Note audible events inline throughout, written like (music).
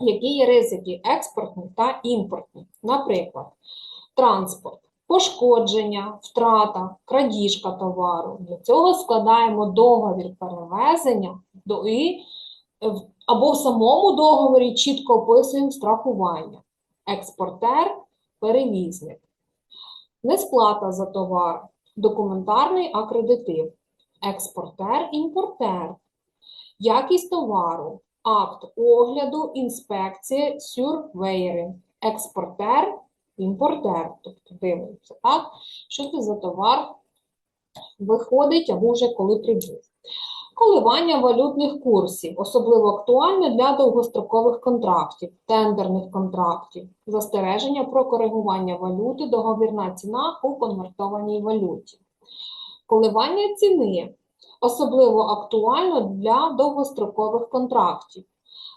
які є ризики експортні та імпортні. Наприклад, транспорт, пошкодження, втрата, крадіжка товару. Для цього складаємо договір перевезення і е, або в самому договорі чітко описуємо страхування. Експортер, перевізник. Несплата за товар, документарний акредитив, експортер, імпортер, якість товару, акт огляду, інспекція, сюрвейери, експортер, імпортер. Тобто дивимося, так? Що це за товар виходить або вже коли прибув. Коливання валютних курсів, особливо актуальне для довгострокових контрактів, тендерних контрактів, застереження про коригування валюти, договірна ціна у конвертованій валюті. Коливання ціни, особливо актуально для довгострокових контрактів,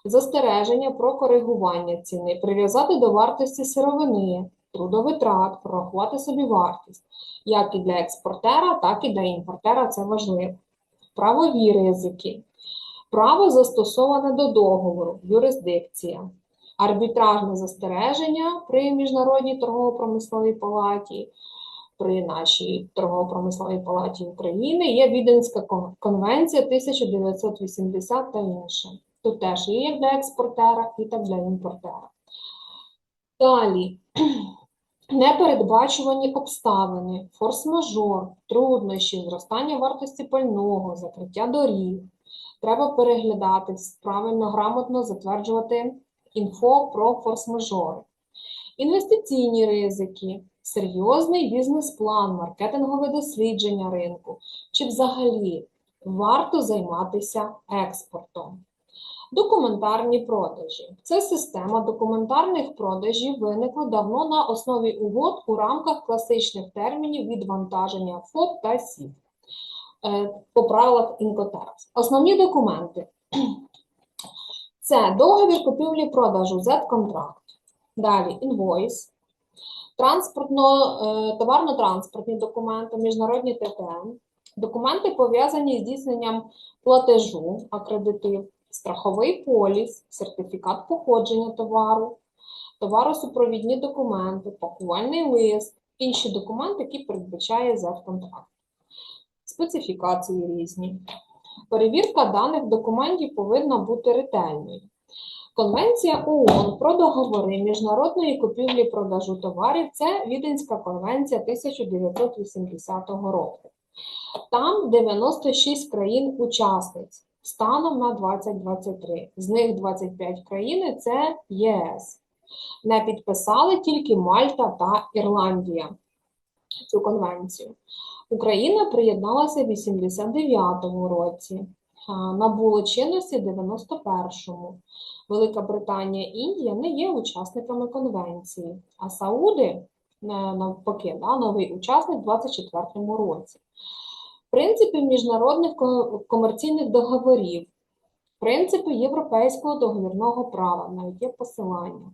застереження про коригування ціни, прив'язати до вартості сировини, трудовитрат, прорахувати собі вартість, як і для експортера, так і для імпортера це важливо. Правові ризики, право застосоване до договору, юрисдикція, арбітражне застереження при Міжнародній торгово-промисловій палаті, при нашій торгово-промисловій палаті України є Віденська конвенція 1980 та інше. Тут теж є як для експортера і так для імпортера. Далі. (clears throat) Непередбачувані обставини, форс-мажор, труднощі, зростання вартості пального, закриття доріг. Треба переглядати, правильно, грамотно затверджувати інфо про форс-мажори. Інвестиційні ризики, серйозний бізнес-план, маркетингове дослідження ринку, чи взагалі варто займатися експортом. Документарні продажі. Це система документарних продажів виникла давно на основі угод у рамках класичних термінів відвантаження ФОП та СІП е, по правилах Інкотерас. Основні документи. Це договір купівлі-продажу Z-контракт. Далі інвойс, транспортно, е, товарно-транспортні документи, міжнародні ТТН, документи пов'язані з здійсненням платежу, акредитив, страховий поліс, сертифікат походження товару, товаросупровідні документи, пакувальний лист, інші документи, які передбачає Z-контракт. Специфікації різні. Перевірка даних документів повинна бути ретельною. Конвенція ООН про договори міжнародної купівлі-продажу товарів це Віденська конвенція 1980 року. Там 96 країн-учасниць станом на 2023. З них 25 країн це ЄС. Не підписали тільки Мальта та Ірландія цю конвенцію. Україна приєдналася в 89-му році, набуло чинності 91-му. Велика Британія і Індія не є учасниками конвенції, а Сауди, е, навпаки, да, новий учасник в 24-му році. Принципи міжнародних комерційних договорів, принципи європейського договірного права, навіть є посилання.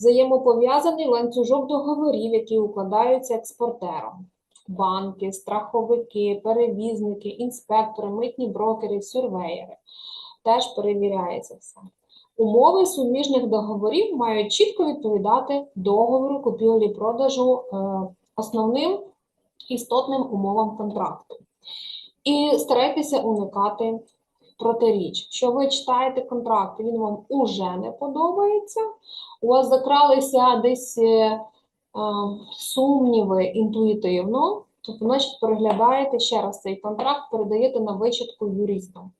Взаємопов'язаний ланцюжок договорів, які укладаються експортером. Банки, страховики, перевізники, інспектори, митні брокери, сюрвеєри. Теж перевіряється все. Умови суміжних договорів мають чітко відповідати договору купівлі-продажу е, основним істотним умовам контракту. І старайтеся уникати протиріч. Що ви читаєте контракт, він вам уже не подобається, у вас закралися десь е, сумніви інтуїтивно, то значить переглядаєте ще раз цей контракт, передаєте на вичатку юристам.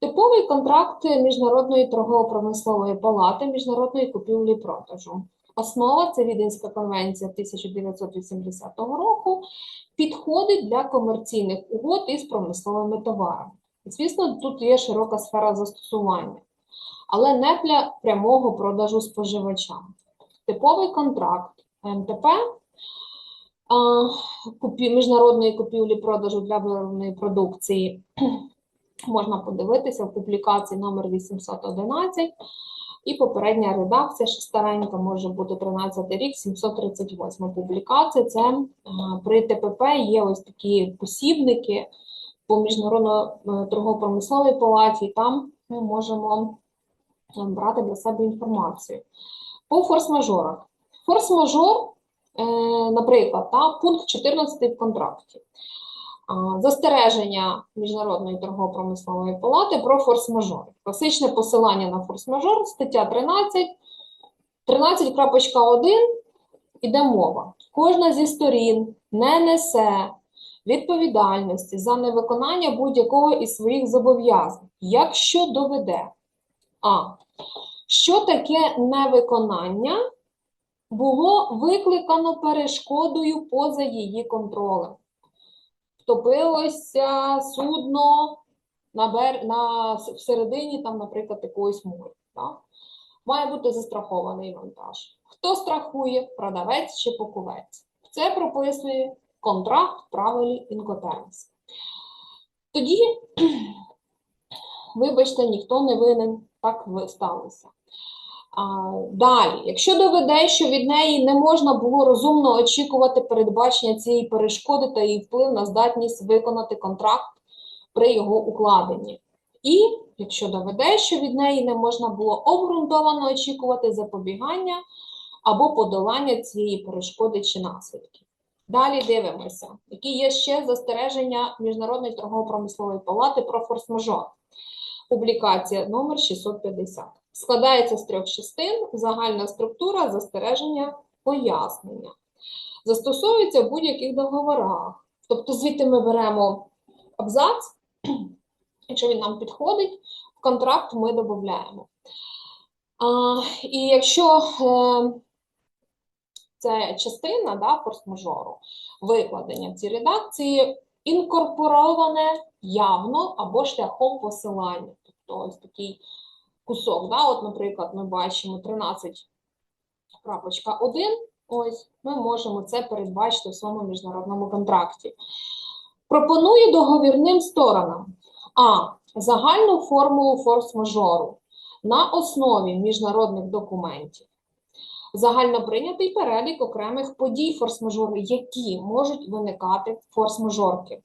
Типовий контракт Міжнародної торгово-промислової палати міжнародної купівлі продажу. Основа це Віденська конвенція 1980 року, підходить для комерційних угод із промисловими товарами. Звісно, тут є широка сфера застосування, але не для прямого продажу споживачам. Типовий контракт МТП міжнародної купівлі-продажу для виробленої продукції (clears throat) можна подивитися в публікації номер 811 і попередня редакція, ще старенька, може бути 13 рік, 738 публікація. Це при ТПП є ось такі посібники по міжнародно е, торгово-промисловій палаті, там ми можемо брати для себе інформацію. По форс-мажорах. Форс-мажор, е, наприклад, та, пункт 14 в контракті. Застереження Міжнародної торгово-промислової палати про форс-мажор. Класичне посилання на форс-мажор, стаття 13, 13.1 іде мова. Кожна зі сторін не несе відповідальності за невиконання будь-якого із своїх зобов'язань, якщо доведе а. Що таке невиконання було викликано перешкодою поза її контролем. Втопилося судно на бер... на... всередині, там, наприклад, якогось моря. Так? Має бути застрахований вантаж. Хто страхує, продавець чи покупець? Це прописує контракт правилі Incoterms. Тоді, вибачте, ніхто не винен, так сталося. Далі, якщо доведе, що від неї не можна було розумно очікувати передбачення цієї перешкоди та її вплив на здатність виконати контракт при його укладенні. І якщо доведе, що від неї не можна було обґрунтовано очікувати запобігання або подолання цієї перешкоди чи наслідків. Далі дивимося, які є ще застереження Міжнародної торгово-промислової палати про форс-мажор. Публікація номер 650. Складається з трьох частин, загальна структура, застереження, пояснення. Застосовується в будь-яких договорах. Тобто звідти ми беремо абзац, (clears throat) якщо він нам підходить, в контракт ми додаємо. І якщо е, це частина да, форс-мажору, викладення в цій редакції інкорпороване явно або шляхом посилання. Тобто ось такий кусок. Да? От, наприклад, ми бачимо 13.1, ось ми можемо це передбачити в своєму міжнародному контракті. Пропоную договірним сторонам а. Загальну формулу форс-мажору на основі міжнародних документів. Загальноприйнятий перелік окремих подій форс-мажору, які можуть виникати форс-мажорки.